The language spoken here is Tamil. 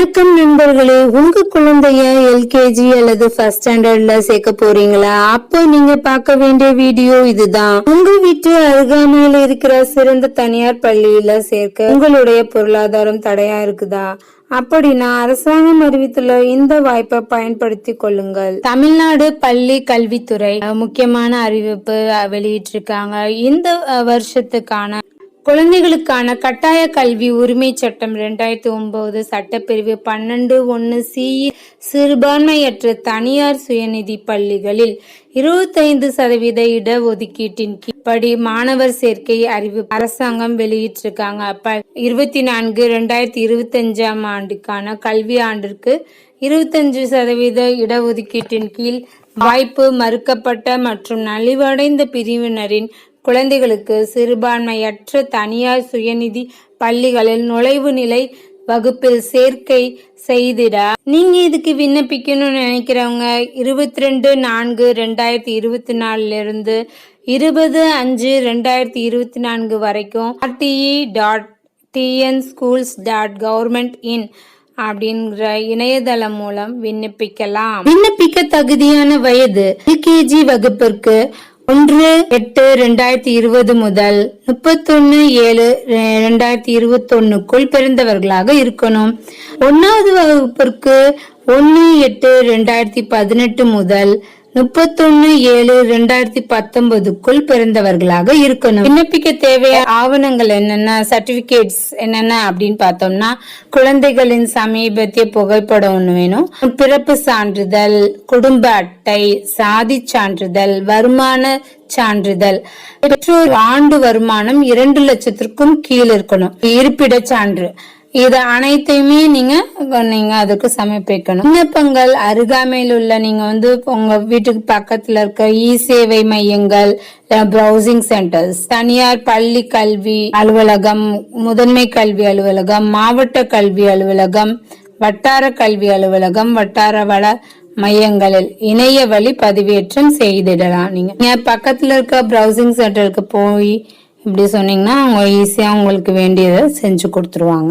வணக்கம் நண்பர்களே. உங்க குழந்தைய எல்கேஜி அல்லது ஃபர்ஸ்ட் ஸ்டாண்டர்ட்ல சேர்க்க போறீங்களா? அப்போ நீங்க பார்க்க வேண்டிய வீடியோ இதுதான். உங்க வீட்டு அருகாமையில இருக்கிற சிறந்த தனியார் பள்ளியில சேர்க்க உங்களுடைய பொருளாதாரம் தடையா இருக்குதா? அப்படின்னா அரசாங்கம் அறிவித்துள்ள இந்த வாய்ப்பை பயன்படுத்தி கொள்ளுங்கள். தமிழ்நாடு பள்ளி கல்வித்துறை முக்கியமான அறிவிப்பு வெளியிட்டிருக்காங்க. இந்த வருஷத்துக்கான குழந்தைகளுக்கான கட்டாய கல்வி உரிமை சட்டம் ரெண்டாயிரத்தி ஒன்பது சட்டப்பிரிவு பன்னெண்டு ஒன்று சி சிறுபான்மையற்ற தனியார் சுயநிதி பள்ளிகளில் இருபத்தைந்து சதவீத இடஒதுக்கீட்டின் கீழ் படி மாணவர் சேர்க்கை அறிவு அரசாங்கம் வெளியிட்டிருக்காங்க. அப்ப இருபத்தி நான்கு ரெண்டாயிரத்தி இருபத்தஞ்சாம் ஆண்டுக்கான கல்வி ஆண்டிற்கு இருபத்தஞ்சு சதவீத இடஒதுக்கீட்டின் கீழ் வாய்ப்பு மறுக்கப்பட்ட மற்றும் நலிவடைந்த பிரிவினரின் குழந்தைகளுக்கு சிறுபான்மையற்ற தனியார் சுயநிதி பள்ளிகளில் நுழைவு நிலை வகுப்பில் சேர்க்கை செய்திட. நீங்க இதுக்கு விண்ணப்பிக்கணும்னு நினைக்கிறவங்க இருபத்தி ரெண்டு நான்கு ரெண்டாயிரத்தி இருபத்தி நாலுல இருந்து இருபது அஞ்சு ரெண்டாயிரத்தி இருபத்தி நான்கு வரைக்கும் RTE dot TN schools dot government in அப்படிங்கிற இணையதளம் மூலம் விண்ணப்பிக்கலாம். விண்ணப்பிக்க தகுதியான வயது எல்கேஜி வகுப்பிற்கு ஒன்று எட்டு ரெண்டாயிரத்தி இருபது முதல் முப்பத்தொன்னு ஏழு ரெண்டாயிரத்தி இருபத்தி ஒன்னுக்குள் பிறந்தவர்களாக இருக்கணும். ஒன்னாவது வகுப்பிற்கு ஒன்னு எட்டு ரெண்டாயிரத்தி பதினெட்டு முதல் முப்பத்தொன்னு ஏழு ரெண்டாயிரத்தி பத்தொன்பதுக்குள் பிறந்தவர்களாக இருக்கணும். விண்ணப்பிக்க தேவையான ஆவணங்கள் என்னென்ன சர்டிபிகேட்ஸ் என்னென்ன அப்படின்னு பார்த்தோம்னா குழந்தைகளின் சமீபத்திய புகைப்படம் ஒண்ணு வேணும். பிறப்பு சான்றிதழ் குடும்ப அட்டை சாதி சான்றிதழ் வருமான சான்றிதழ். பெற்றோர் ஆண்டு வருமானம் இரண்டு லட்சத்திற்கும் கீழ் இருக்கணும். இருப்பிட சான்று. இது அனைத்தையுமே நீங்க நீங்க அதுக்கு சமர்ப்பிக்கணும். விண்ணப்பங்கள் அருகாமையில் உள்ள நீங்க வந்து உங்க வீட்டுக்கு பக்கத்துல இருக்க இ சேவை மையங்கள் பிரவுசிங் சென்டர்ஸ் தனியார் பள்ளி கல்வி அலுவலகம் முதன்மை கல்வி அலுவலகம் மாவட்ட கல்வி அலுவலகம் வட்டார கல்வி அலுவலகம் வட்டார வள மையங்களில் இணைய வழி பதிவேற்றம் செய்திடலாம் நீங்க. நீங்க பக்கத்துல இருக்க பிரவுசிங் சென்டருக்கு போய் இப்படி சொன்னீங்கன்னா அவங்க ஈஸியா உங்களுக்கு வேண்டியதை செஞ்சு கொடுத்துருவாங்க.